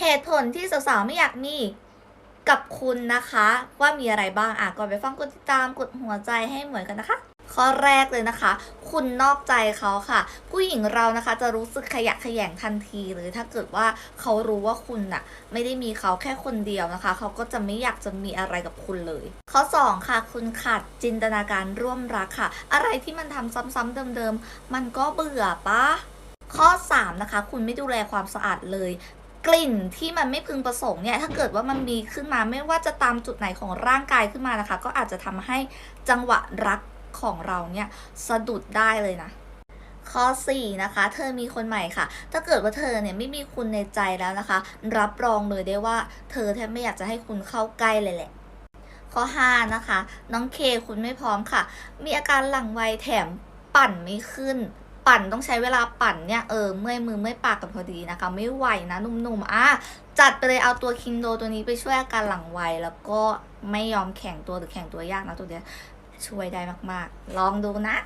เหตุผลที่สาวๆไม่อยากมีกับคุณนะคะ ว่ามีอะไรบ้างอะก่อนไปฟังกดติดตามกดหัวใจให้เหมือนกันนะคะข้อแรกเลยนะคะ คุณนอกใจเขาค่ะ ผู้หญิงเรานะคะจะรู้สึกขยะแขยงทันทีเลยถ้าเกิดว่าเขารู้ว่าคุณน่ะ ไม่ได้มีเขาแค่คนเดียวนะคะ เขาก็จะไม่อยากจะมีอะไรกับคุณเลย ข้อ 2 ค่ะ คุณขาดจินตนาการร่วมรักค่ะ อะไรที่มันทำซ้ำๆเดิมๆ มันก็เบื่อปะข้อ 3 นะคะ คุณไม่ดูแลความสะอาดเลย กลิ่นที่มันไม่พึงประสงค์เนี่ยถ้าเกิดว่ามันมีขึ้นมาไม่ว่าจะตามจุดไหนของร่างกายขึ้นมานะคะ ก็อาจจะทำให้จังหวะรักของเราเนี่ยสะดุดได้เลยนะข้อ 4 นะคะ เธอมีคนใหม่ค่ะ ถ้าเกิดว่าเธอเนี่ยไม่มีคุณในใจแล้วนะคะ รับรองเลยได้ว่า เธอแทบไม่อยากจะให้คุณเข้าใกล้เลยแหละ ข้อ 5 นะคะ น้องเคคุณไม่พร้อมค่ะ มีอาการหลังไวแถมปั่นไม่ขึ้น ปั่นต้องใช้เวลาปั่นเนี่ยเออเมื่อยมือเมื่อยปากกันพอดีนะคะ ไม่ไหวนะหนุ่มๆอะจัดไปเลยเอาตัวคินโดตัวนี้ไปช่วยอาการหลังวัยแล้วก็ไม่ยอมแข็งตัวหรือแข็งตัวยากนะตัวเนี้ยช่วยได้มากๆ ลองดูนะ